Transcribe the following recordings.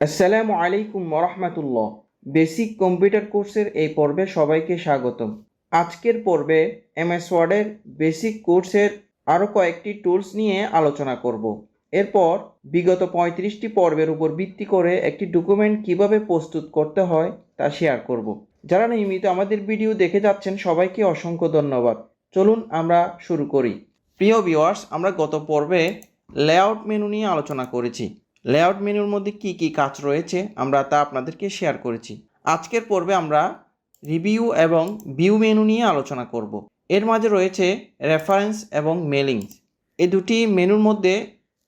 আসসালামু আলাইকুম রহমতুল্লাহ basic computer কোর্সের এই পর্বে সবাইকে স্বাগতম। আজকের পর্বে এমএস ওয়ার্ডের বেসিক কোর্সের আরও কয়েকটি টুলস নিয়ে আলোচনা করব। এরপর বিগত পঁয়ত্রিশটি পর্বের উপর ভিত্তি করে একটি ডকুমেন্ট কীভাবে প্রস্তুত করতে হয় তা শেয়ার করব। যারা নিয়মিত আমাদের ভিডিও দেখে যাচ্ছেন, সবাইকে অসংখ্য ধন্যবাদ। চলুন আমরা শুরু করি। প্রিয় ভিওয়ার্স আমরা গত পর্বে লেআউট মেনু নিয়ে আলোচনা করেছি। লেআউট মেনুর মধ্যে কি কি কাজ রয়েছে আমরা তা আপনাদেরকে শেয়ার করেছি। আজকের পর্বে আমরা রিভিউ এবং ভিউ মেনু নিয়ে আলোচনা করব। এর মাঝে রয়েছে রেফারেন্স এবং মেলিংস এই দুটি মেনুর মধ্যে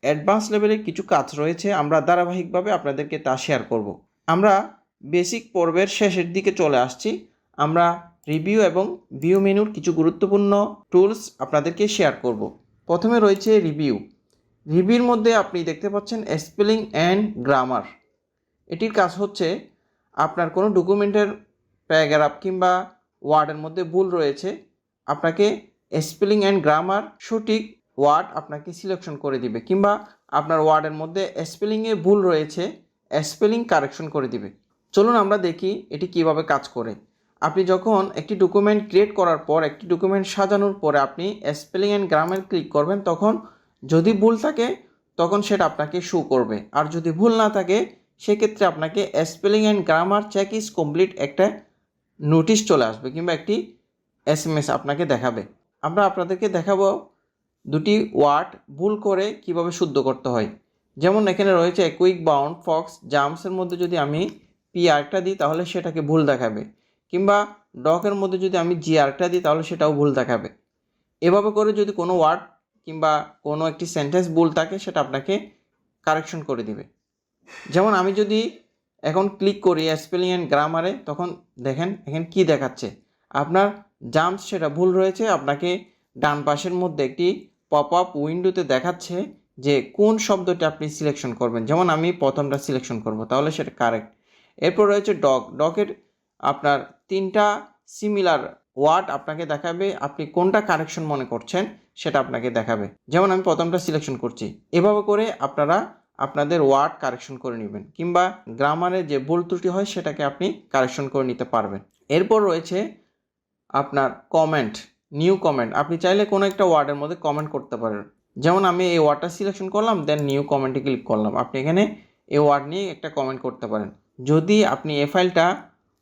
অ্যাডভান্স লেভেলের কিছু কাজ রয়েছে, আমরা ধারাবাহিকভাবে আপনাদেরকে তা শেয়ার করব। আমরা বেসিক পর্বের শেষের দিকে চলে আসছি। আমরা রিভিউ এবং ভিউ মেনুর কিছু গুরুত্বপূর্ণ টুলস আপনাদেরকে শেয়ার করব। প্রথমে রয়েছে রিভিউ রিভিউর মধ্যে আপনি দেখতে পাচ্ছেন স্পেলিং অ্যান্ড গ্রামার এটির কাজ হচ্ছে আপনার কোনো ডকুমেন্টের প্যারাগ্রাফ কিংবা ওয়ার্ডের মধ্যে ভুল রয়েছে, আপনাকে স্পেলিং অ্যান্ড গ্রামার সঠিক ওয়ার্ড আপনাকে সিলেকশন করে দিবে কিংবা আপনার ওয়ার্ডের মধ্যে স্পেলিংয়ে ভুল রয়েছে স্পেলিং কারেকশন করে দিবে। চলুন আমরা দেখি এটি কীভাবে কাজ করে। আপনি যখন একটি ডকুমেন্ট ক্রিয়েট করার পর, একটি ডকুমেন্ট সাজানোর পরে আপনি স্পেলিং অ্যান্ড গ্রামার ক্লিক করবেন, তখন যদি ভুল থাকে, তখন সেটা আপনাকে শো করবে। আর যদি ভুল না থাকে, সেক্ষেত্রে আপনাকে spelling and grammar check is complete একটা নোটিশ চলে আসবে কিংবা একটি এস এম এস আপনাকে দেখাবে। আমরা আপনাদেরকে দেখাবো দুটি ওয়ার্ড ভুল করে কীভাবে শুদ্ধ করতে হয়। যেমন এখানে রয়েছে কুইক বাউন্ড ফক্স জাম্পসের মধ্যে যদি আমি পি আরটা দিই, তাহলে সেটাকে ভুল দেখাবে। কিংবা ডকের মধ্যে যদি আমি জি আরটা দিই, তাহলে সেটাও ভুল দেখাবে। এভাবে করে যদি কোনো ওয়ার্ড কিংবা কোনো একটি সেন্টেন্স ভুল থাকে, সেটা আপনাকে কারেকশন করে দিবে। যেমন আমি যদি এখন ক্লিক করি স্পেলিং অ্যান্ড গ্রামারে তখন দেখেন, এখানে কি দেখাচ্ছে? আপনার জাম্পস সেটা ভুল রয়েছে, আপনাকে ডান পাশের মধ্যে একটি পপ আপ উইন্ডোতে দেখাচ্ছে যে কোন শব্দটি আপনি সিলেকশন করবেন। যেমন আমি প্রথমটা সিলেকশন করব, তাহলে সেটা কারেক্ট এরপর রয়েছে ডগ ডগের আপনার তিনটা সিমিলার ওয়ার্ড আপনাকে দেখাবে, আপনি কোনটা কারেকশন মনে করছেন সেটা আপনাকে দেখাবে। যেমন আমি প্রথমটা সিলেকশন করছি। এভাবে করে আপনারা আপনাদের ওয়ার্ড কারেকশন করে নেবেন কিংবা গ্রামারে যে ভুল ত্রুটি হয় সেটাকে আপনি কারেকশন করে নিতে পারবেন। এরপর রয়েছে আপনার কমেন্ট নিউ কমেন্ট আপনি চাইলে কোনো একটা ওয়ার্ডের মধ্যে কমেন্ট করতে পারেন। যেমন আমি এই ওয়ার্ডটা সিলেকশন করলাম দেন নিউ কমেন্টে ক্লিক করলাম। আপনি এখানে এই ওয়ার্ড নিয়ে একটা কমেন্ট করতে পারেন। যদি আপনি এই ফাইলটা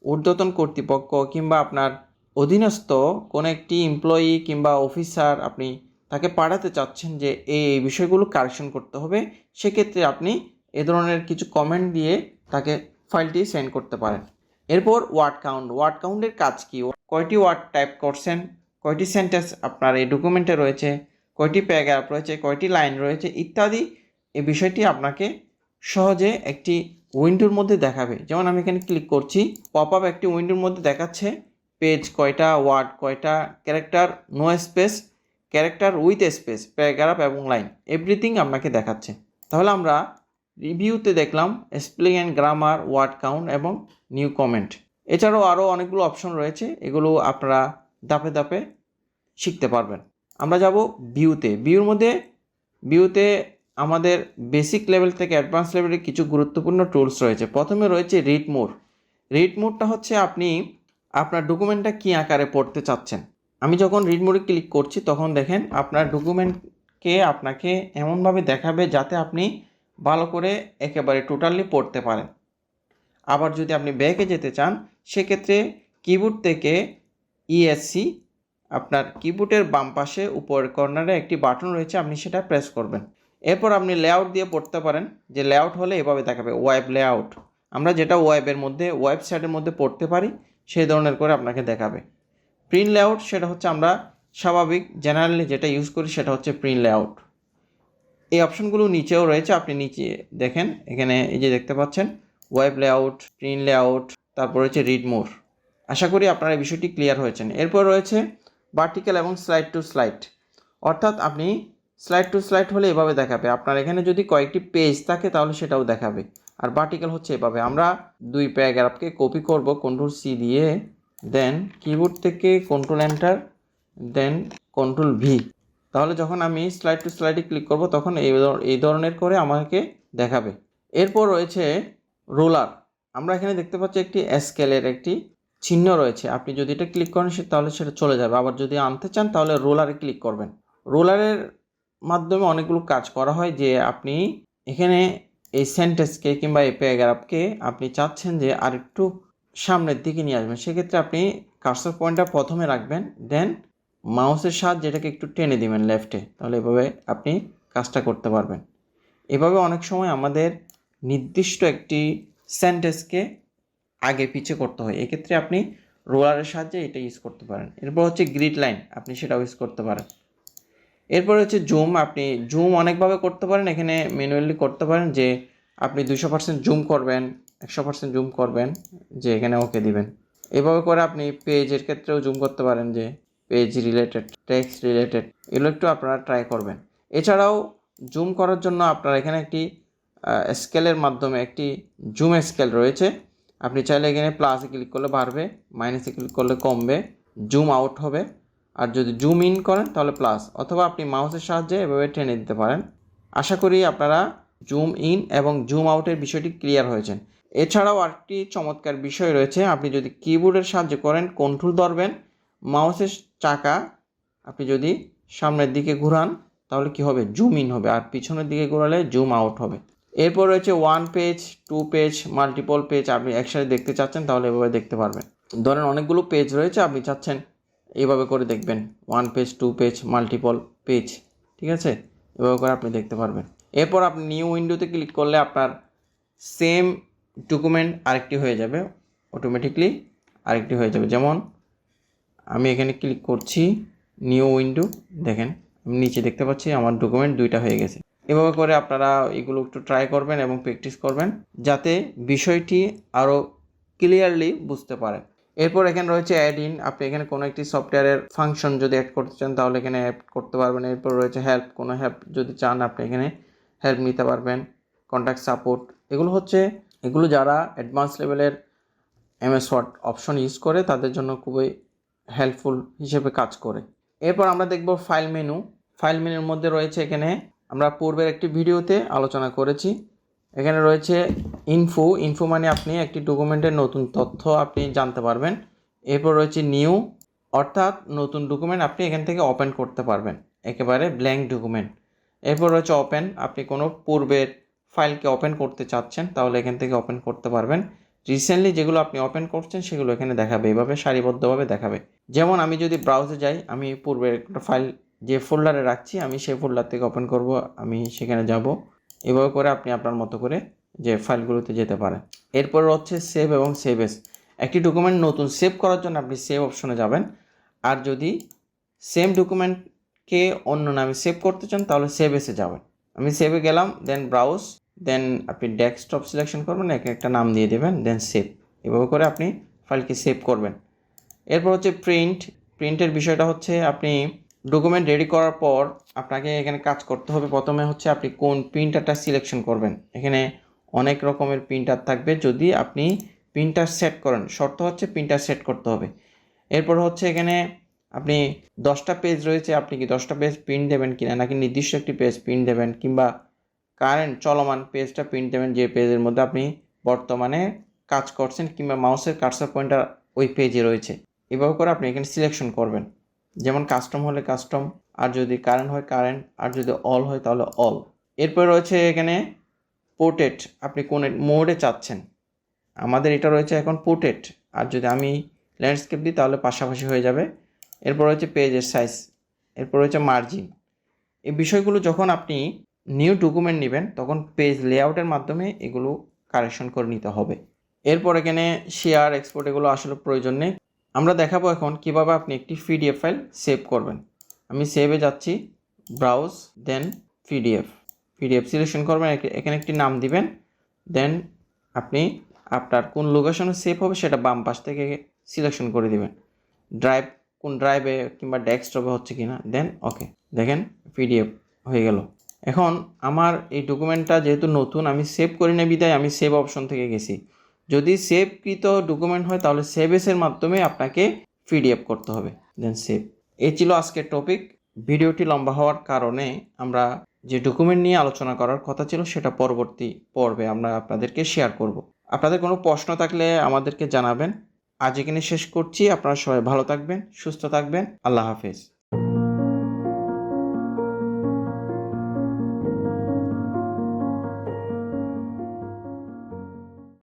ঊর্ধ্বতন কর্তৃপক্ষ কিংবা আপনার অধীনস্থ কোনো একটি এমপ্লয়ি কিংবা অফিসার আপনি তাকে পাঠাতে চাচ্ছেন যে এই বিষয়গুলো কারেকশন করতে হবে, সেক্ষেত্রে আপনি এ ধরনের কিছু কমেন্ট দিয়ে তাকে ফাইলটি সেন্ড করতে পারেন। এরপর ওয়ার্ড কাউন্ট ওয়ার্ড কাউন্টের কাজ কি? কয়টি ওয়ার্ড টাইপ করছেন? কয়টি সেন্টেন্স আপনার এই ডকুমেন্টে রয়েছে? কয়টি প্যারাগ্রাফ রয়েছে? কয়টি লাইন রয়েছে? ইত্যাদি এই বিষয়টি আপনাকে সহজে একটি উইন্ডোর মধ্যে দেখাবে। যেমন আমি এখানে ক্লিক করছি পপ আপ একটি উইন্ডোর মধ্যে দেখাচ্ছে। পেজ কয়টা ওয়ার্ড কয়টা character no space character with space paragraph এবং লাইন এভরিথিং আপনাকে দেখাচ্ছে। তাহলে আমরা রিভিউতে দেখলাম spelling and grammar word count এবং নিউ কমেন্ট এছাড়াও আরও অনেকগুলো অপশন রয়েছে, এগুলো আপনারা ধাপে ধাপে শিখতে পারবেন। আমরা যাব ভিউতে ভিউর মধ্যে ভিউতে আমাদের বেসিক লেভেল থেকে অ্যাডভান্স লেভেলের কিছু গুরুত্বপূর্ণ টুলস রয়েছে। প্রথমে রয়েছে রিড মোড রিড মোডটা হচ্ছে আপনি আপনার ডকুমেন্টটা কী আকারে পড়তে চাচ্ছেন? আমি যখন রিড মোডে ক্লিক করছি, তখন দেখেন আপনার ডকুমেন্টকে আপনাকে এমনভাবে দেখাবে যাতে আপনি ভালো করে একেবারে টোটালি পড়তে পারেন। আবার যদি আপনি ব্যাকে যেতে চান, সেক্ষেত্রে কিবোর্ড থেকে ইএসসি আপনার কিবোর্ডের বাম পাশে উপরের কর্নারে একটি বাটন রয়েছে, আপনি সেটা প্রেস করবেন। এরপর আপনি লেআউট দিয়ে পড়তে পারেন, যে লেআউট হলে এভাবে দেখাবে ওয়েব লেআউট আমরা যেটা ওয়েবের মধ্যে ওয়েবসাইটের মধ্যে পড়তে পারি সেই ধরনের করে আপনাকে দেখাবে। প্রিন্ট লেআউট সেটা হচ্ছে আমরা স্বাভাবিক জেনারেলি যেটা ইউজ করি সেটা হচ্ছে প্রিন্ট লেআউট এই অপশনগুলো নিচেও রয়েছে, আপনি নিচে দেখেন, এখানে এই যে দেখতে পাচ্ছেন ওয়েব লেআউট প্রিন্ট লেআউট তারপর রয়েছে রিড মোর আশা করি আপনারা এই বিষয়টি ক্লিয়ার হয়েছেন। এরপর রয়েছে ভার্টিক্যাল এবং স্লাইড টু স্লাইড অর্থাৎ আপনি স্লাইড টু স্লাইড হলে এভাবে দেখাবে। আপনার এখানে যদি কয়েকটি পেজ থাকে তাহলে সেটাও দেখাবে। আর ভার্টিক্যাল হচ্ছে এভাবে। আমরা দুই প্যারাগ্রাফকে কপি করব কন্ট্রোল সি দিয়ে দেন কিবোর্ড থেকে control enter then control V তাহলে যখন আমি স্লাইড টু স্লাইডে ক্লিক করব, তখন এই ধরনের করে আমাকে দেখাবে। এরপর রয়েছে রোলার আমরা এখানে দেখতে পাচ্ছি একটি স্কেলের একটি চিহ্ন রয়েছে। আপনি যদি এটা ক্লিক করেন, সে- তাহলে সেটা চলে যাবে। আবার যদি আনতে চান, তাহলে রোলারে ক্লিক করবেন। রোলারের মাধ্যমে অনেকগুলো কাজ করা হয় যে আপনি এখানে এই সেন্টেন্সকে কিংবা এই প্যারাগ্রাফকে আপনি চাচ্ছেন যে আরেকটু সামনের দিকে নিয়ে আসবেন, সেক্ষেত্রে আপনি কার্সর পয়েন্টটা প্রথমে রাখবেন দেন মাউসের সাহায্যে এটাকে একটু টেনে দিবেন লেফটে তাহলে এভাবে আপনি কাজটা করতে পারবেন। এভাবে অনেক সময় আমাদের নির্দিষ্ট একটি সেন্টেন্সকে আগে পিছে করতে হয়, এক্ষেত্রে আপনি রোলারের সাহায্যে এটা ইউজ করতে পারেন। এরপর হচ্ছে গ্রিড লাইন আপনি সেটাও ইউজ করতে পারেন। এরপর হচ্ছে জুম আপনি জুম অনেকভাবে করতে পারেন, এখানে ম্যানুয়ালি করতে পারেন যে আপনি দুশো পার্সেন্ট জুম করবেন, একশো পার্সেন্ট জুম করবেন, যে এখানে ওকে দিবেন। এভাবে করে আপনি পেজের ক্ষেত্রেও জুম করতে পারেন যে পেজ রিলেটেড টেক্সট রিলেটেড এগুলো একটু আপনারা ট্রাই করবেন। এছাড়াও জুম করার জন্য আপনার এখানে একটি স্কেলের মাধ্যমে একটি জুম স্কেল রয়েছে। আপনি চাইলে এখানে প্লাসে ক্লিক করলে বাড়বে মাইনাসে ক্লিক করলে কমবে জুম আউট হবে। আর যদি জুম ইন করেন, তাহলে প্লাস অথবা আপনি মাউসের সাহায্যে এভাবে টেনে দিতে পারেন। আশা করি আপনারা জুম ইন এবং জুম আউটের বিষয়টি ক্লিয়ার হয়েছেন। এছাড়াও আরেকটি চমৎকার বিষয় রয়েছে, আপনি যদি কিবোর্ডের সাহায্যে করেন কন্ট্রোল ধরবেন, মাউসের চাকা আপনি যদি সামনের দিকে ঘুরান, তাহলে কি হবে? জুম ইন হবে। আর পিছনের দিকে ঘোরালে জুম আউট হবে। এরপর রয়েছে one page two page multiple page আপনি একসাথে দেখতে চাচ্ছেন, তাহলে এভাবে দেখতে পারবেন। ধরেন অনেকগুলো পেজ রয়েছে, আপনি চাচ্ছেন এইভাবে করে দেখবেন। One page two page multiple page ঠিক আছে? এভাবে করে আপনি দেখতে পারবেন। এরপর আপনি নিউ উইন্ডোতে ক্লিক করলে আপনার সেম ডকুমেন্ট আরেকটি হয়ে যাবে। অটোমেটিকলি আরেকটি হয়ে যাবে। যেমন আমি এখানে ক্লিক করছি নিউ উইন্ডো দেখেন, আমি নিচে দেখতে পাচ্ছি আমার ডকুমেন্ট দুইটা হয়ে গেছে। এভাবে করে আপনারা এগুলো একটু ট্রাই করবেন এবং প্র্যাকটিস করবেন, যাতে বিষয়টি আরও ক্লিয়ারলি বুঝতে পারেন। এরপর এখানে রয়েছে অ্যাড ইন আপনি এখানে কোনো একটি সফটওয়্যারের ফাংশন যদি অ্যাড করতে চান, তাহলে এখানে অ্যাড করতে পারবেন। এরপর রয়েছে হেল্প কোনো হেল্প যদি চান, আপনি এখানে হেল্প নিতে পারবেন। কন্ট্যাক্ট সাপোর্ট এগুলো হচ্ছে, এগুলো যারা অ্যাডভান্স লেভেলের এমএস ওয়ার্ড অপশন ইউজ করে, তাদের জন্য খুবই হেল্পফুল হিসেবে কাজ করে। এরপর আমরা দেখব ফাইল মেনু ফাইল মেনুর মধ্যে রয়েছে এখানে আমরা পূর্বের একটি ভিডিওতে আলোচনা করেছি। এখানে রয়েছে ইনফো ইনফো মানে আপনি একটি ডকুমেন্টের নতুন তথ্য আপনি জানতে পারবেন। এরপর রয়েছে নিউ অর্থাৎ নতুন ডকুমেন্ট আপনি এখান থেকে ওপেন করতে পারবেন। একেবারে ব্ল্যাঙ্ক ডকুমেন্ট এরপর রয়েছে ওপেন আপনি কোনো পূর্বের ফাইলকে ওপেন করতে চাচ্ছেন, তাহলে এখান থেকে ওপেন করতে পারবেন। রিসেন্টলি যেগুলো আপনি ওপেন করছেন, সেগুলো এখানে দেখাবে, এভাবে সারিবদ্ধভাবে দেখাবে। যেমন আমি যদি ব্রাউজে যাই, আমি পূর্বের একটা ফাইল যে ফোল্ডারে রাখছি, আমি সেই ফোল্ডার থেকে ওপেন করব, আমি সেখানে যাব। এভাবে করে আপনি আপনার মতো করে যে ফাইলগুলোতে যেতে পারেন। এরপর হচ্ছে সেভ এবং সেভ এস একটি ডকুমেন্ট নতুন সেভ করার জন্য আপনি সেভ অপশনে যাবেন। আর যদি সেম ডকুমেন্টকে অন্য নামে সেভ করতে চান, তাহলে সেভ এসে যাবেন। আমি সেভে গেলাম দেন ব্রাউজ দেন আপনি ডেস্কটপ সিলেকশন করবেন, এক একটা নাম দিয়ে দেবেন দেন সেভ এভাবে করে আপনি ফাইলকে সেভ করবেন। এরপর হচ্ছে প্রিন্ট প্রিন্টের বিষয়টা হচ্ছে আপনি ডকুমেন্ট রেডি করার পর আপনাকে এখানে কাজ করতে হবে। প্রথমে হচ্ছে আপনি কোন প্রিন্টারটা সিলেকশন করবেন। এখানে অনেক রকমের প্রিন্টার থাকবে। যদি আপনি প্রিন্টার সেট করেন, শর্ত হচ্ছে প্রিন্টার সেট করতে হবে। এরপর হচ্ছে এখানে আপনি দশটা পেজ রয়েছে, আপনি কি দশটা পেজ প্রিন্ট দেবেন কিনা, নাকি নির্দিষ্ট একটি পেজ প্রিন্ট দেবেন, কিংবা কারেন্ট চলমান পেজটা প্রিন্ট দেবেন, যে পেজের মধ্যে আপনি বর্তমানে কাজ করছেন, কিংবা মাউসের কার্সার পয়েন্টার ওই পেজে রয়েছে। এভাবে করে আপনি এখানে সিলেকশন করবেন। যেমন কাস্টম হলে কাস্টম আর যদি কারেন্ট হয় কারেন্ট আর যদি অল হয় তাহলে অল এরপর রয়েছে এখানে পোর্টেট আপনি কোন মোডে চাচ্ছেন? আমাদের এটা রয়েছে এখন পোর্টেট আর যদি আমি ল্যান্ডস্কেপ দিই তাহলে পাশাপাশি হয়ে যাবে। এরপর রয়েছে পেজের সাইজ এরপর রয়েছে মার্জিন এই বিষয়গুলো যখন আপনি নিউ ডকুমেন্ট নেবেন, তখন পেজ লেআউটের মাধ্যমে এগুলো কারেকশন করে নিতে হবে। এরপর এখানে শেয়ার এক্সপোর্ট এগুলো আসলে প্রয়োজন নেই। আমরা দেখাবো এখন কীভাবে আপনি একটি পিডিএফ ফাইল সেভ করবেন। আমি সেভে যাচ্ছি browse then PDF PDF selection করবেন এখানে একটি নাম দিবেন দেন আপনি আপনার কোন লোকেশনে সেভ হবে সেটা বাম পাশ থেকে সিলেকশন করে দিবেন। ড্রাইভ কোন ড্রাইভে কিংবা ডেস্কটপে হচ্ছে কি না দেন ওকে দেখেন পিডিএফ হয়ে গেল। এখন আমার এই ডকুমেন্টটা যেহেতু নতুন, আমি সেভ করি না বিদায়, আমি সেভ অপশন থেকে গেছি। যদি সেভকৃত ডকুমেন্ট হয়, তাহলে সেভ এসের মাধ্যমে আপনাকে পিডিএফ করতে হবে। দেন সেভ এই ছিল আজকের টপিক ভিডিওটি লম্বা হওয়ার কারণে আমরা যে ডকুমেন্ট নিয়ে আলোচনা করার কথা ছিল, সেটা পরবর্তী পর্বে আমরা আপনাদেরকে শেয়ার করব। আপনাদের কোনো প্রশ্ন থাকলে আমাদেরকে জানাবেন। আজ এখানে শেষ করছি। আপনারা সবাই ভালো থাকবেন, সুস্থ থাকবেন। আল্লাহ হাফেজ।